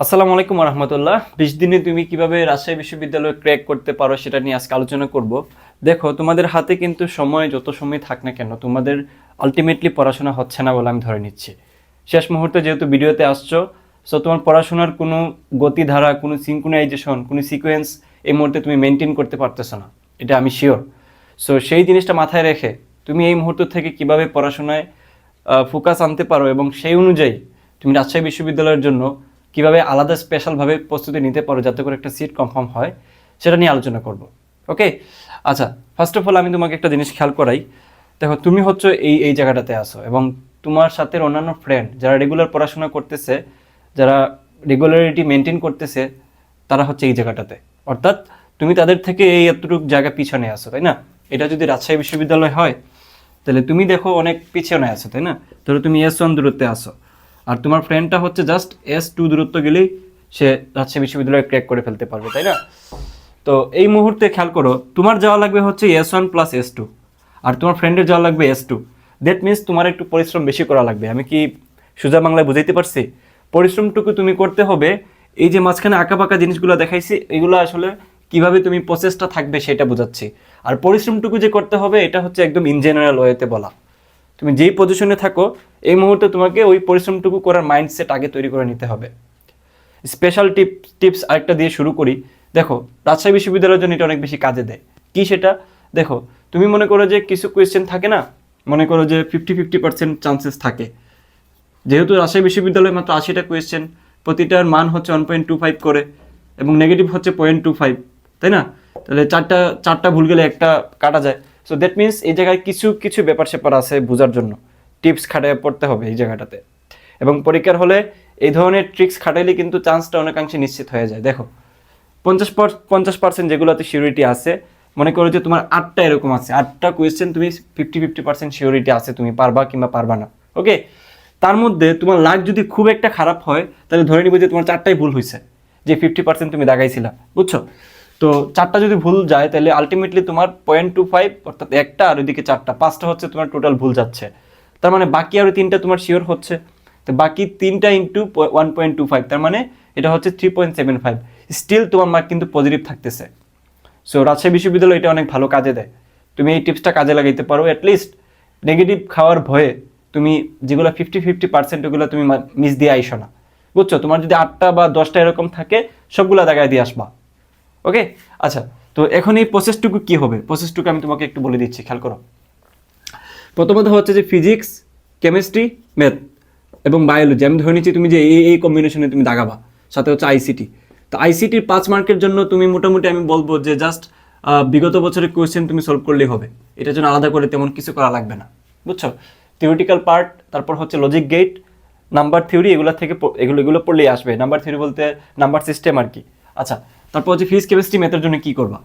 আসসালামু আলাইকুম রহমতুল্লাহ বিশ দিনে তুমি কীভাবে রাজশাহী বিশ্ববিদ্যালয় ক্র্যাক করতে পারো সেটা নিয়ে আজকে আলোচনা করব। দেখো, তোমাদের হাতে কিন্তু সময়, যত সময় থাক না কেন, তোমাদের আলটিমেটলি পড়াশোনা হচ্ছে না বলে আমি ধরে নিচ্ছি। শেষ মুহূর্তে যেহেতু ভিডিওতে আসছো সো তোমার পড়াশোনার কোনো গতিধারা, কোনো সিঙ্কুনাইজেশন কোনো সিকোয়েন্স এই মুহূর্তে তুমি মেনটেন করতে পারতেছো না। এটা আমি শিওর সো সেই জিনিসটা মাথায় রেখে তুমি এই মুহূর্ত থেকে কীভাবে পড়াশোনায় ফোকাস আনতে পারো এবং সেই অনুযায়ী তুমি রাজশাহী বিশ্ববিদ্যালয়ের জন্য কীভাবে আলাদা স্পেশালভাবে প্রস্তুতি নিতে পারো যাতে করে একটা সিট কনফার্ম হয়, সেটা নিয়ে আলোচনা করব। ওকে? আচ্ছা ফার্স্ট অফ অল আমি তোমাকে একটা জিনিস খেয়াল করাই। দেখো, তুমি হচ্ছে এই এই জায়গাটাতে আসো এবং তোমার সাথে অন্যান্য ফ্রেন্ড যারা রেগুলার পড়াশোনা করতেছে, যারা রেগুলারিটি মেনটেন করতেছে, তারা হচ্ছে এই জায়গাটাতে। অর্থাৎ তুমি তাদের থেকে এই এতটুকু জায়গা পিছনে আসো তাই না? এটা যদি রাজশাহী বিশ্ববিদ্যালয় হয়, তাহলে তুমি দেখো অনেক পিছনে আছো, তাই না? ধরো তুমি এস ওয়ান দূরত্বে আসো আর তোমার ফ্রেন্ডটা হচ্ছে জাস্ট এস টু দূরত্ব গেলেই সে রাজশাহী বিশ্ববিদ্যালয়ে ক্র্যাক করে ফেলতে পারবে, তাই না? তো এই মুহূর্তে খেয়াল করো, তোমার যাওয়া লাগবে হচ্ছে S one plus S two আর তোমার ফ্রেন্ডের যাওয়া লাগবে এস টু দ্যাট মিনস তোমার একটু পরিশ্রম বেশি করা লাগবে। আমি কি সোজা বাংলায় বুঝাইতে পারছি? পরিশ্রমটুকু তুমি করতে হবে, এই যে মাঝখানে আঁকা পাকা জিনিসগুলো দেখাইছি, এগুলো আসলে কীভাবে তুমি প্রসেসটা থাকবে সেটা বোঝাচ্ছি। আর পরিশ্রমটুকু যে করতে হবে, এটা হচ্ছে একদম ইন জেনারেল ওয়েতে বলা। তুমি যেই পজিশনে থাকো, এই মুহূর্তে তোমাকে ওই পরিশ্রমটুকু করার মাইন্ডসেট আগে তৈরি করে নিতে হবে। স্পেশাল টিপ টিপস আরেকটা দিয়ে শুরু করি। দেখো, রাজশাহী বিশ্ববিদ্যালয়ের জন্য এটা অনেক বেশি কাজে দেয়। কি সেটা? দেখো, তুমি মনে করো যে কিছু কোয়েশ্চেন থাকে না? মনে করো যে ফিফটি ফিফটি পার্সেন্ট চান্সেস থাকে। যেহেতু রাজশাহী বিশ্ববিদ্যালয়ে মাত্র আশিটা কোয়েশ্চেন প্রতিটার মান হচ্ছে ওয়ান পয়েন্ট টু ফাইভ করে এবং নেগেটিভ হচ্ছে পয়েন্ট টু ফাইভ তাই না? তাহলে চারটা চারটা ভুল গেলে একটা কাটা যায়। সো দ্যাট মিনস এই জায়গায় কিছু কিছু ব্যাপার স্যাপার আছে বোঝার জন্য। টিপস খাটায় পড়তে হবে এই জায়গাটাতে। এবং পরীক্ষার হলে এই ধরনের ট্রিক্স খাটাইলে কিন্তু চান্সটা অনেকাংশে নিশ্চিত হয়ে যায়। দেখো, পঞ্চাশ পঞ্চাশ পার্সেন্ট যেগুলোতে সিউরিটি আছে, মনে করো যে তোমার আটটা এরকম আছে। আটটা কোয়েশ্চেন তুমি ফিফটি ফিফটি পার্সেন্ট সিউরিটি আছে, তুমি পারবা কিংবা পারবা না। ওকে তার মধ্যে তোমার লাগ যদি খুব একটা খারাপ হয়, তাহলে ধরে নিব যে তোমার চারটাই ভুল হয়েছে যে ফিফটি পার্সেন্ট তুমি দাগাইছিলা। বুঝছ? তো চারটা যদি ভুল যায়, তাহলে আলটিমেটলি তোমার পয়েন্ট টু ফাইভ অর্থাৎ একটা আর ওইদিকে চারটা, পাঁচটা হচ্ছে তোমার টোটাল ভুল যাচ্ছে। তার মানে বাকি আরও তিনটা তোমার শিওর হচ্ছে। তো বাকি তিনটা into one point two five তার মানে এটা হচ্ছে three point seven five still তোমার মার্ক কিন্তু পজিটিভ থাকতেছে। সো রাজশাহী বিশ্ববিদ্যালয় এটা অনেক ভালো কাজে দেয়। তুমি এই টিপসটা কাজে লাগাইতে পারো অ্যাটলিস্ট নেগেটিভ খাওয়ার ভয়ে তুমি যেগুলো ফিফটি ফিফটি পার্সেন্ট ওগুলো তুমি মিস দিয়ে আইসো না। বুঝছ? তোমার যদি আটটা বা দশটা এরকম থাকে, সবগুলো দেখায় দিয়ে আসবা। ওকে আচ্ছা তো এখন এই প্রসেসটুকু কি হবে? প্রসেসটুকু আমি তোমাকে একটু বলে দিচ্ছি, খেয়াল করো। প্রথমত হচ্ছে যে ফিজিক্স কেমিস্ট্রি ম্যাথ এবং বায়োলজি আমি ধরে নিচ্ছি তুমি যে এই এই কম্বিনেশনে তুমি দাগাবা, সাথে হচ্ছে আইসিটি তো আইসিটির পাঁচ মার্কের জন্য তুমি মোটামুটি আমি বলব যে জাস্ট বিগত বছরের কোয়েশ্চেন তুমি সলভ করলেই হবে। এটার জন্য আলাদা করে তেমন কিছু করা লাগবে না, বুঝছ? থিওরিটিক্যাল পার্ট তারপর হচ্ছে লজিক গেট নাম্বার থিওরি এগুলো থেকে এগুলো এগুলো পড়লেই আসবে। নাম্বার থিওরি বলতে নাম্বার সিস্টেম আর কি। আচ্ছা তারপর হচ্ছে ফিজিক্স কেমিস্ট্রি ম্যাথের জন্য কি করবা?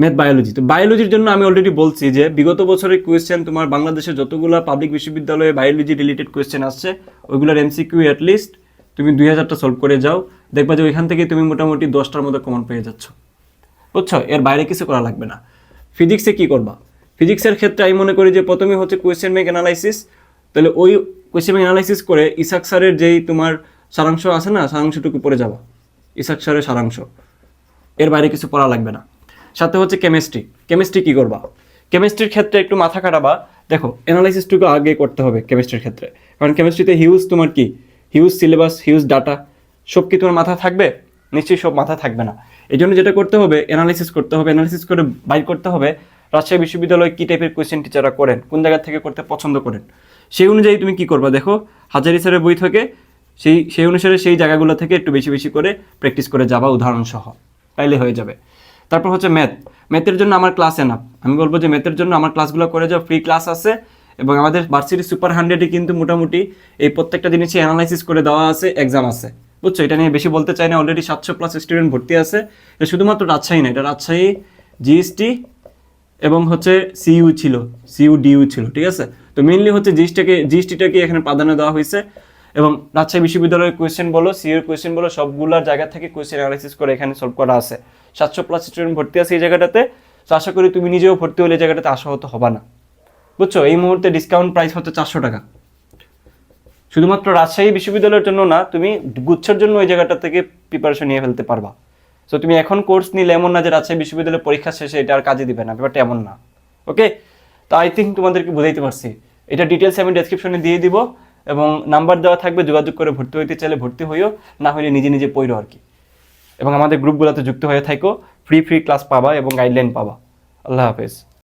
ম্যাথ বায়োলজি তো বায়োলজির জন্য আমি অলরেডি বলছি যে বিগত বছরের কোয়েশ্চেন তোমার বাংলাদেশের যতগুলো পাবলিক বিশ্ববিদ্যালয়ে বায়োলজি রিলেটেড কোয়েশ্চেন আসছে, ওইগুলোর এমসিকিউ অ্যাটলিস্ট তুমি দুই হাজারটা সলভ করে যাও। দেখবা যে ওইখান থেকে তুমি মোটামুটি দশটার মতো কমন পেয়ে যাচ্ছ। বুঝছ? এর বাইরে কিছু করা লাগবে না। ফিজিক্সে কি করবা? ফিজিক্সের ক্ষেত্রে আমি মনে করি যে প্রথমে হচ্ছে কোয়েশ্চেন ব্যাংক অ্যানালাইসিস তাহলে ওই কোয়েশ্চেন ব্যাংক অ্যানালাইসিস করে ইসাক স্যারের যেই তোমার সারাংশ আছে না, সারাংশটুকু পড়ে যাবা। ইসাক স্যারের সারাংশ। এর বাইরে কিছু পড়া লাগবে না। সাথে হচ্ছে কেমিস্ট্রি কেমিস্ট্রি কি করবা? কেমিস্ট্রির ক্ষেত্রে একটু মাথা কাটাবা দেখো অ্যানালাইসিসটুকু আগে করতে হবে কেমিস্ট্রির ক্ষেত্রে। কারণ কেমিস্ট্রিতে হিউজ তোমার কি? হিউজ সিলেবাস হিউজ ডাটা সব কি তোমার মাথা থাকবে? নিশ্চয়ই সব মাথা থাকবে না। এই জন্য যেটা করতে হবে অ্যানালাইসিস করতে হবে। অ্যানালাইসিস করে বাইর করতে হবে রাজশাহী বিশ্ববিদ্যালয়ে কী টাইপের কোয়েশ্চেন টিচাররা করেন, কোন জায়গা থেকে করতে পছন্দ করেন। সেই অনুযায়ী তুমি কি করবা? দেখো, হাজারি স্যারের বই থেকে সেই সেই অনুসারে সেই জায়গাগুলো থেকে একটু বেশি বেশি করে প্র্যাকটিস করে যাবা উদাহরণ সহ তাইলে হয়ে যাবে। তারপর হচ্ছে ম্যাথ ম্যাথের জন্য আমার ক্লাস এনাফ আমি বলব যে ম্যাথের জন্য আমার ক্লাসগুলো করে যাও ফ্রি ক্লাস আছে এবং আমাদের ভার্সিটি সুপার হান্ড্রেডে কিন্তু মোটামুটি এই প্রত্যেকটা জিনিসই অ্যানালাইসিস করে দেওয়া আছে এক্সাম আছে। বুঝছ? এটা নিয়ে বেশি বলতে চাই না। অলরেডি সাতশো প্লাস স্টুডেন্ট ভর্তি আছে। এটা শুধুমাত্র রাজশাহী না, এটা রাজশাহী জিএসটি এবং হচ্ছে সিইউ ছিল সিইউ ডিইউ ছিল, ঠিক আছে? তো মেইনলি হচ্ছে জিএসটিকে জিএসটিটাকে এখানে প্রাধান্য দেওয়া হয়েছে। এবং রাজশাহী বিশ্ববিদ্যালয়ের কোয়েশ্চেন বলো সিইউর কোয়েশ্চেন বলো, সবগুলোর জায়গা থেকে কোয়েশ্চেন অ্যানালাইসিস করে এখানে সলভ করা আছে। সাতশো প্লাস স্টুডেন্ট ভর্তি আছে এই জায়গাটাতে। তো আশা করি তুমি নিজেও ভর্তি হলে এই জায়গাটাতে আশাহত হবা না। বুঝছ? এই মুহূর্তে ডিসকাউন্ট প্রাইস হচ্ছে চারশো টাকা। শুধুমাত্র রাজশাহী বিশ্ববিদ্যালয়ের জন্য না, তুমি গুচ্ছের জন্য ওই জায়গাটা থেকে প্রিপারেশন নিয়ে ফেলতে পারবা। সো তুমি এখন কোর্স নিলে এমন না যে রাজশাহী বিশ্ববিদ্যালয়ের পরীক্ষা শেষে এটা আর কাজে দিবে না, ব্যাপারটা এমন না। ওকে তো আই থিঙ্ক তোমাদেরকে বুঝাইতে পারছি। এটা ডিটেলস আমি ডেসক্রিপশনে দিয়ে দিব। এবং নাম্বার দেওয়া থাকবে, যোগাযোগ করে ভর্তি হইতে চাইলে ভর্তি হইও, না হইলে নিজে নিজে পড়ো আর কি। এবং আমাদের গ্রুপগুলোতে যুক্ত হয়ে থাকো ফ্রি ফ্রি ক্লাস পাবা এবং গাইডলাইন পাবা। আল্লাহ হাফেজ।